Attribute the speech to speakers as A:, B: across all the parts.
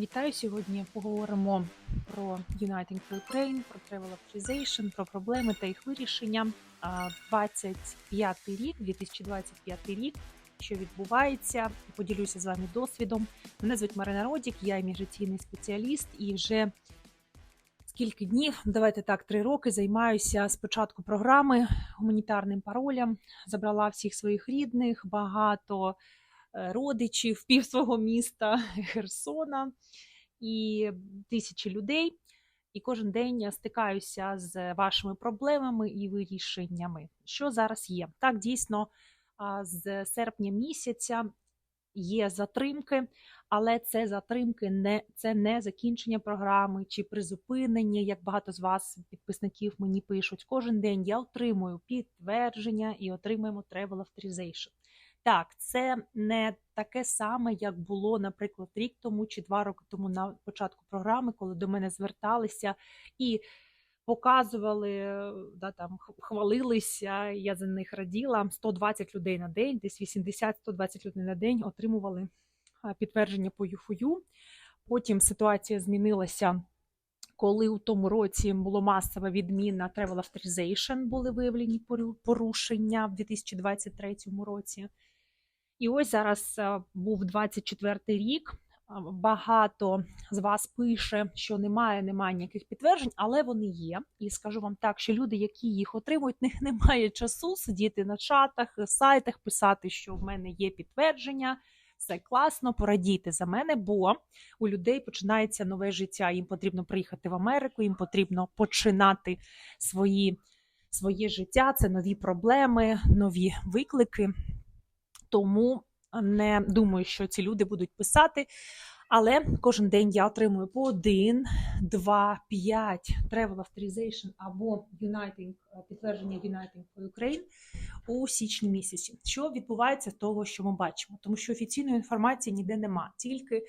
A: Вітаю сьогодні. Поговоримо про Uniting for Ukraine, про Travel Authorization, про проблеми та їх вирішення. А, 25 рік, 2025 рік, що відбувається. Поділюся з вами досвідом. Мене звуть Марина Родік, я імміграційний спеціаліст і вже скільки днів, давайте так, три роки займаюся спочатку програми гуманітарним паролям. Забрала всіх своїх рідних, багато родичів, пів свого міста Херсона і тисячі людей. І кожен день я стикаюся з вашими проблемами і вирішеннями. Що зараз є? Так, дійсно, з серпня місяця є затримки, але це затримки не це не закінчення програми чи призупинення, як багато з вас, підписників, мені пишуть. Кожен день я отримую підтвердження і отримуємо Travel Authorization. Так, це не таке саме, як було, наприклад, рік тому чи два роки тому на початку програми, коли до мене зверталися і показували, е, да, там, хвалилися, я за них раділа. 120 людей на день, десь 80-120 людей на день отримували підтвердження по ЮФУ. Потім ситуація змінилася. Коли у тому році було масова відміна Travel Authorization, були виявлені пору- порушення в 2023 році. І ось зараз е, був 24 рік. Багато з вас пише, що немає, немає ніяких підтверджень, але вони є. І скажу вам так, що люди, які їх отримують, них немає часу сидіти на чатах, сайтах, писати, що в мене є підтвердження. Все класно, порадійте за мене, бо у людей починається нове життя. Їм потрібно приїхати в Америку, їм потрібно починати свої, своє життя. Це нові проблеми, нові виклики. Тому не думаю, що ці люди будуть писати. Але кожен день я отримую по 1, 2, 5 Travel Authorization або Uniting, е, підтвердження Uniting for Ukraine у січні місяці. Що відбувається з того, що ми бачимо? Тому що офіційної інформації ніде нема, тільки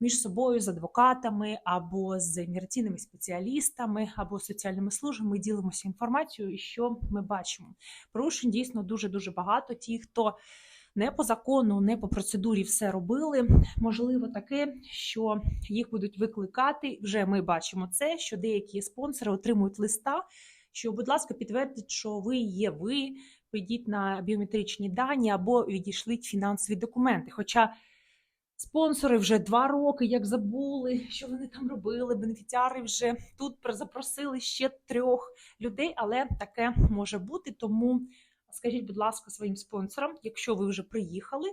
A: між собою з адвокатами або з міграційними спеціалістами, або соціальними службами ділимося інформацією, що ми бачимо. Порушень дійсно дуже дуже багато. Ті, хто не по закону, не по процедурі все робили. Можливо, таке, що їх будуть викликати. Вже ми бачимо це, що деякі спонсори отримують листа. Що, будь ласка, підтвердіть, що ви є ви, прийдіть на біометричні дані або відійшліть фінансові документи. Хоча спонсори вже два роки як забули, що вони там робили. Бенефіціари вже тут запросили ще трьох людей, але таке може бути. Тому скажіть, будь ласка, своїм спонсорам, якщо ви вже приїхали,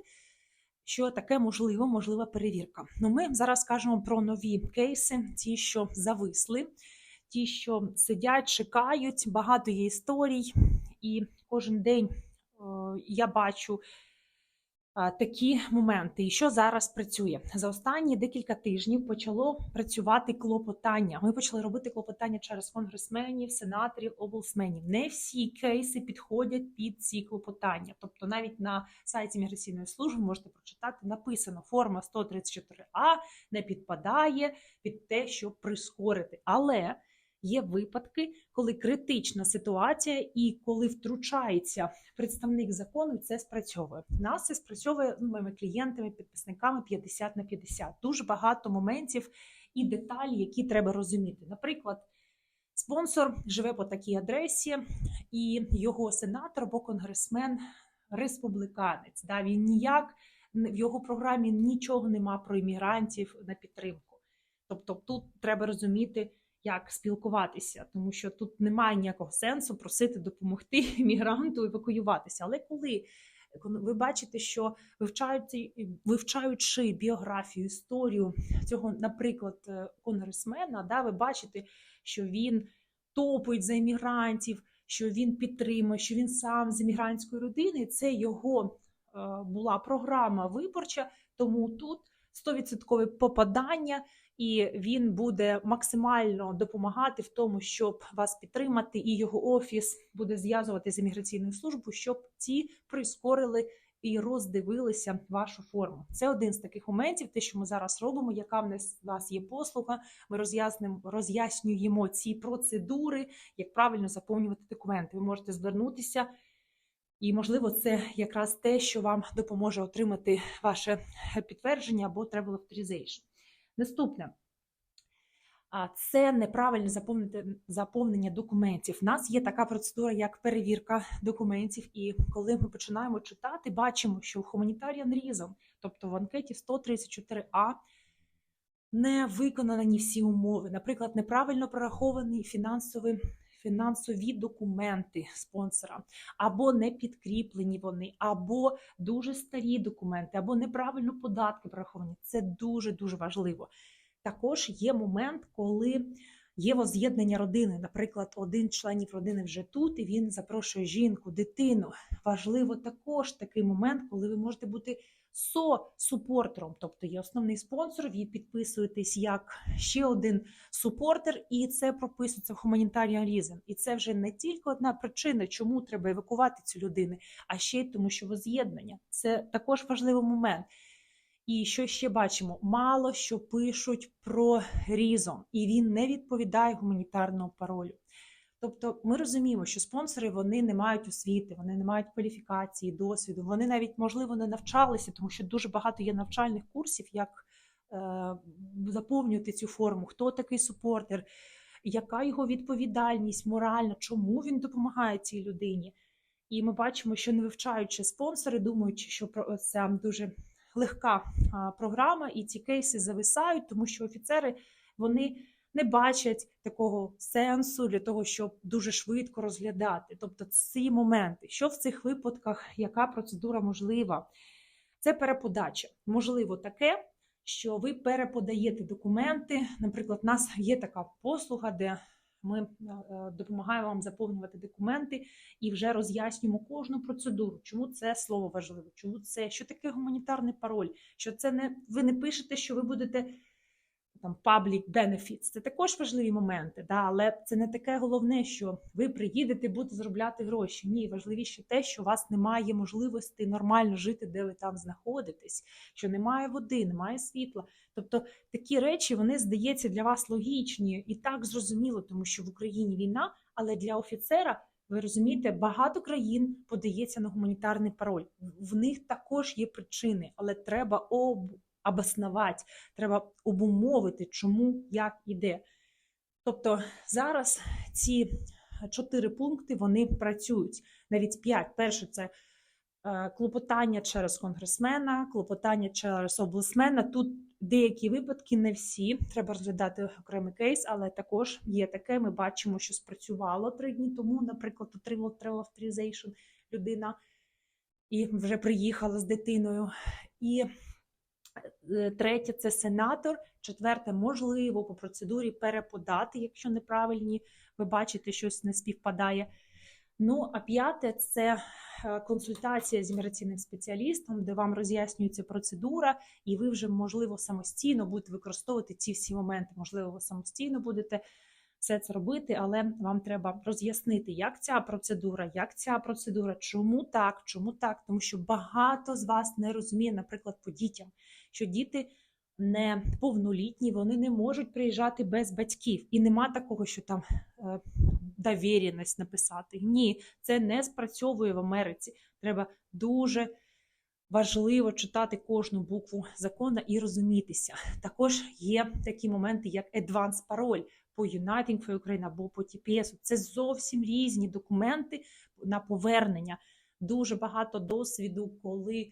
A: що таке можливо, можлива перевірка. Ну, ми зараз кажемо про нові кейси, ті, що зависли, ті, що сидять, чекають. Багато є історій, і кожен день е, я бачу такі моменти. І що зараз працює? За останні декілька тижнів почало працювати клопотання. Ми почали робити клопотання через конгресменів, сенаторів, облсменів. Не всі кейси підходять під ці клопотання. Тобто, навіть на сайті міграційної служби можете прочитати, написано форма 134А не підпадає під те, щоб прискорити. Але є випадки, коли критична ситуація і коли втручається представник закону, це спрацьовує. У Нас це спрацьовує ну, моїми клієнтами, підписниками 50 на 50. Дуже багато моментів і деталі, які треба розуміти. Наприклад, спонсор живе по такій адресі, і його сенатор або конгресмен республіканець. Да, він ніяк в його програмі нічого нема про іммігрантів на підтримку. Тобто, тут треба розуміти як спілкуватися, тому що тут немає ніякого сенсу просити допомогти мігранту евакуюватися. Але коли ви бачите, що вивчаючи, вивчаючи біографію, історію цього, наприклад, е, конгресмена, да, ви бачите, що він топить за іммігрантів, що він підтримує, що він сам з іммігрантської родини. Це його е, була програма виборча, тому тут 100% попадання і він буде максимально допомагати в тому, щоб вас підтримати, і його офіс буде зв'язувати з імміграційною службою, щоб ці прискорили і роздивилися вашу форму. Це один з таких моментів, те, що ми зараз робимо. Яка в нас є послуга? Ми роз'яснюємо ці процедури, як правильно заповнювати документи. Ви можете звернутися. І, можливо, це якраз те, що вам допоможе отримати ваше підтвердження або travel authorization. Наступне. Це неправильне заповнення документів. У нас є така процедура, як перевірка документів, і коли ми починаємо читати, бачимо, що Humanitarian Reason, тобто в анкеті 134А, не виконані всі умови. Наприклад, неправильно прораховані фінансові, фінансові документи спонсора, або не підкріплені вони, або дуже старі документи, або неправильно податки прораховані. Це дуже дуже важливо. Також є момент, коли є воз'єднання родини. Наприклад, один членів родини вже тут, і він запрошує жінку, дитину. Важливо також такий момент, коли ви можете бути со-супортером, тобто є основний спонсор, ви підписуєтесь як ще один супортер, і це прописується в Humanitarian Reason. І це вже не тільки одна причина, чому треба евакувати цю людину, а ще й тому, що воз'єднання. Це також важливий момент. І що ще бачимо? Мало що пишуть про різом, і він не відповідає гуманітарному паролю. Тобто ми розуміємо, що спонсори вони не мають освіти, вони не мають кваліфікації, досвіду. Вони навіть, можливо, не навчалися, тому що дуже багато є навчальних курсів, як е, заповнювати цю форму, хто такий супортер, яка його відповідальність моральна, чому він допомагає цій людині. І ми бачимо, що не вивчаючи спонсори, думаючи, що про- це дуже легка програма, і ці кейси зависають, тому що офіцери вони не бачать такого сенсу для того, щоб дуже швидко розглядати. Тобто, ці моменти, що в цих випадках, яка процедура можлива? Це переподача. Можливо, таке, що ви переподаєте документи. Наприклад, у нас є така послуга, де ми е, допомагаємо вам заповнювати документи і вже роз'яснюємо кожну процедуру. Чому це слово важливо? Чому це що таке гуманітарний пароль? Що це не ви не пишете, що ви будете там public benefits. Це також важливі моменти, да, але це не таке головне, що ви приїдете, будете заробляти гроші. Ні, важливіше те, що у вас немає можливості нормально жити, де ви там знаходитесь, що немає води, немає світла. Тобто такі речі вони здається для вас логічні і так зрозуміло, тому що в Україні війна, але для офіцера. Ви розумієте, багато країн подається на гуманітарний пароль. В них також є причини, але треба об... обоснувати, треба обумовити, чому, як іде. Тобто зараз ці чотири пункти вони працюють. Навіть п'ять. Перше це е, клопотання через конгресмена, клопотання через обласмена. Тут деякі випадки, не всі. Треба розглядати окремий кейс, але також є таке. Ми бачимо, що спрацювало три дні тому. Наприклад, отримала travel authorization людина і вже приїхала з дитиною. І третє це сенатор. Четверте, можливо, по процедурі переподати, якщо неправильні, ви бачите, щось не співпадає. Ну, а п'яте це е, консультація з імміграційним спеціалістом, де вам роз'яснюється процедура, і ви вже, можливо, самостійно будете використовувати ці всі моменти. Можливо, ви самостійно будете все це робити, але вам треба роз'яснити, як ця процедура, як ця процедура, чому так, чому так, тому що багато з вас не розуміє, наприклад, по дітям, що діти не повнолітні, вони не можуть приїжджати без батьків, і нема такого, що там е, довіреність написати. Ні, це не спрацьовує в Америці. Треба дуже важливо читати кожну букву закону і розумітися. Також є такі моменти, як advance пароль по Uniting for Ukraine або по TPS. Це зовсім різні документи на повернення. Дуже багато досвіду, коли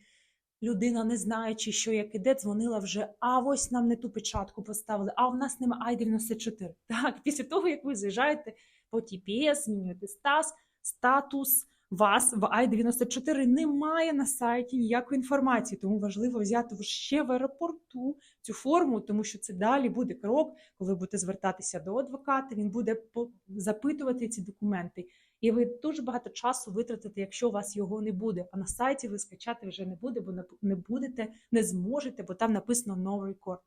A: людина, не знаючи, що як іде, дзвонила вже, а ось нам не ту печатку поставили, а в нас немає I-94. Так, після того, як ви заїжджаєте по TPS, змінюєте стас, статус, вас в I-94 немає на сайті ніякої інформації, тому важливо взяти ще в аеропорту цю форму, тому що це далі буде крок, коли будете звертатися до адвоката, він буде запитувати ці документи. І ви дуже багато часу витратите, якщо у вас його не буде. А на сайті ви скачати вже не буде, бо не- будете, не зможете, бо там написано no record.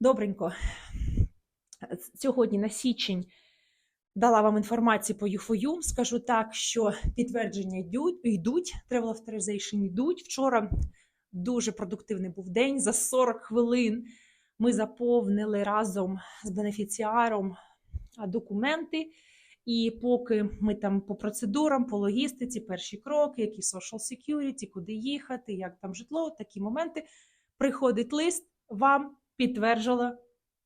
A: Добренько. Сьогодні на січень дала вам інформацію по UFOU. Скажу так, що підтвердження йдуть, йдуть travel authorization йдуть. Вчора дуже продуктивний був день. За 40 хвилин ми заповнили разом з бенефіціаром документи. І поки ми там по процедурам, по логістиці, перші кроки, які social security, куди їхати, як там житло, такі моменти, приходить лист, вам підтверджено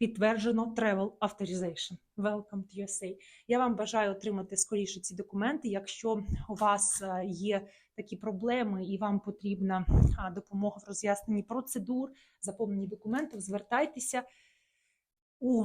A: підтверджено Travel Authorization. Welcome to USA. Я вам бажаю отримати скоріше ці документи. Якщо у вас е, є такі проблеми і вам потрібна допомога в роз'ясненні процедур, заповненні документів, звертайтеся у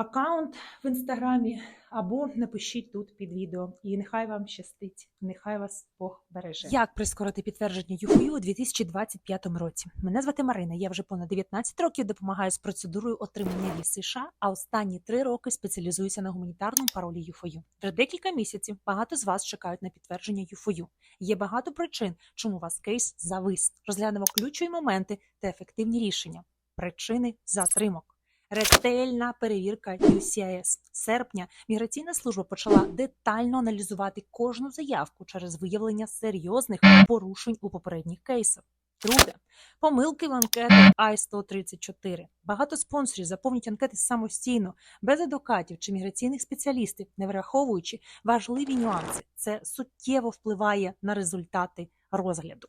A: аккаунт в інстаграмі або напишіть тут під відео. І нехай вам щастить, нехай вас Бог береже. Як прискорити підтвердження ЮФОЮ у 2025 році? Мене звати Марина. Я вже понад 19 років допомагаю з процедурою отримання віз США, а останні три роки спеціалізуюся на гуманітарному паролі ЮФОЮ. Вже декілька місяців багато з вас чекають на підтвердження ЮФОЮ. Є багато причин, чому у вас кейс завис. Розглянемо ключові моменти та ефективні рішення. Причини затримок. Ретельна перевірка UCIS. Серпня міграційна служба почала детально аналізувати кожну заявку через виявлення серйозних порушень у попередніх кейсах. Друге помилки в анкетах I-134. Багато спонсорів заповнюють анкети самостійно, без адвокатів чи міграційних спеціалістів, не враховуючи важливі нюанси. Це суттєво впливає на результати розгляду.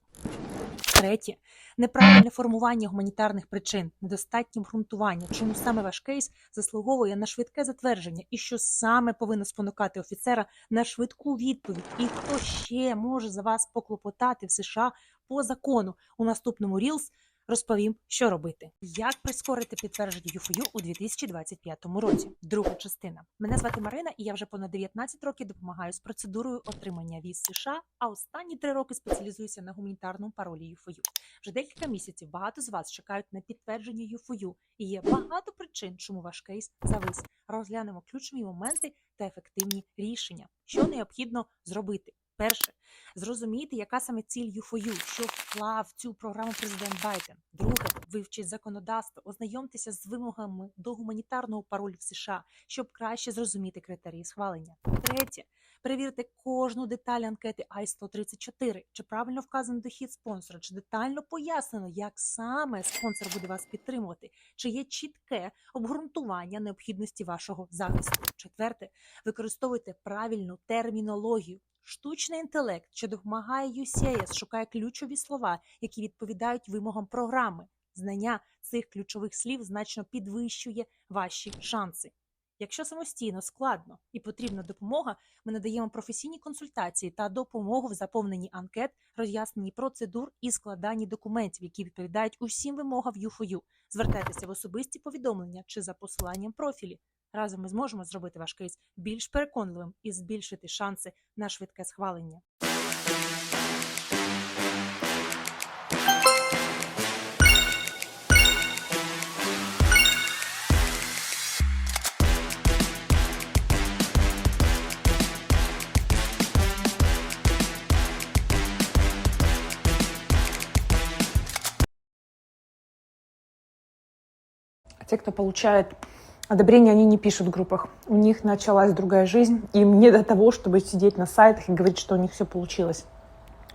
A: Третє неправильне формування гуманітарних причин, недостатнє обґрунтування, чому саме ваш кейс заслуговує на швидке затвердження, і що саме повинно спонукати офіцера на швидку відповідь, і хто ще може за вас поклопотати в США по закону? У наступному Reels розповім, що робити. Як прискорити підтвердження ЮФОЮ у 2025 році? Друга частина. Мене звати Марина, і я вже понад 19 років допомагаю з процедурою отримання віз США, а останні три роки спеціалізуюся на гуманітарному паролі ЮФОЮ. Вже декілька місяців багато з вас чекають на підтвердження ЮФОЮ, і є багато причин, чому ваш кейс завис. Розглянемо ключові моменти та ефективні рішення, що необхідно зробити. Перше, зрозуміти, яка саме ціль ЮФОЮ, що вклав цю програму президент Байден. Друге, вивчіть законодавство, ознайомтеся з вимогами до гуманітарного паролю в США, щоб краще зрозуміти критерії схвалення. Третє, перевірте кожну деталь анкети I-134, чи правильно вказаний дохід спонсора, чи детально пояснено, як саме спонсор буде вас підтримувати, чи є чітке обґрунтування необхідності вашого захисту. Четверте, використовуйте правильну термінологію. Штучний інтелект, що допомагає UCIS, шукає ключові слова, які відповідають вимогам програми. Знання цих ключових слів значно підвищує ваші шанси. Якщо самостійно складно і потрібна допомога, ми надаємо професійні консультації та допомогу в заповненні анкет, роз'ясненні процедур і складанні документів, які відповідають усім вимогам ЮФОЮ. Звертайтеся в особисті повідомлення чи за посиланням профілі. Разом ми зможемо зробити ваш кейс більш переконливим і збільшити шанси на швидке схвалення.
B: Те, кто получает одобрение, они не пишут в группах. У них началась другая жизнь. Им не до того, чтобы сидеть на сайтах и говорить, что у них все получилось.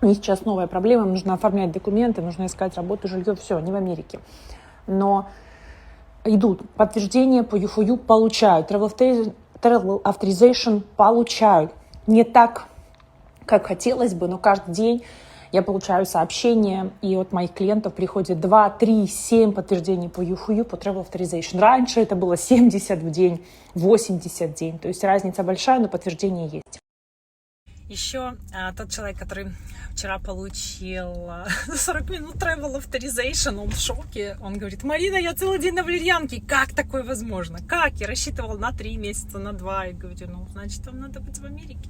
B: У них сейчас новая проблема, им нужно оформлять документы, нужно искать работу, жилье, все, они в Америке. Но идут, подтверждение по ЮФОЮ получают, travel authorization получают. Не так, как хотелось бы, но каждый день я получаю сообщения, и от моих клиентов приходит 2, 3, 7 подтверждений по ЮФУЮ, по Travel Authorization. Раньше это было 70 в день, 80 в день. То есть разница большая, но подтверждение есть.
C: Еще а, тот человек, который вчера получил а, 40 минут travel authorization, он в шоке. Он говорит, Марина, я целый день на валерьянке. Как такое возможно? Как? Я рассчитывал на 3 месяца, на 2. Я говорю, ну, значит, вам надо быть в Америке.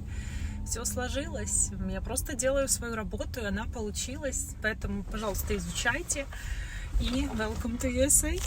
C: Все сложилось. Я просто делаю свою работу, и она получилась. Поэтому, пожалуйста, изучайте. И welcome to USA.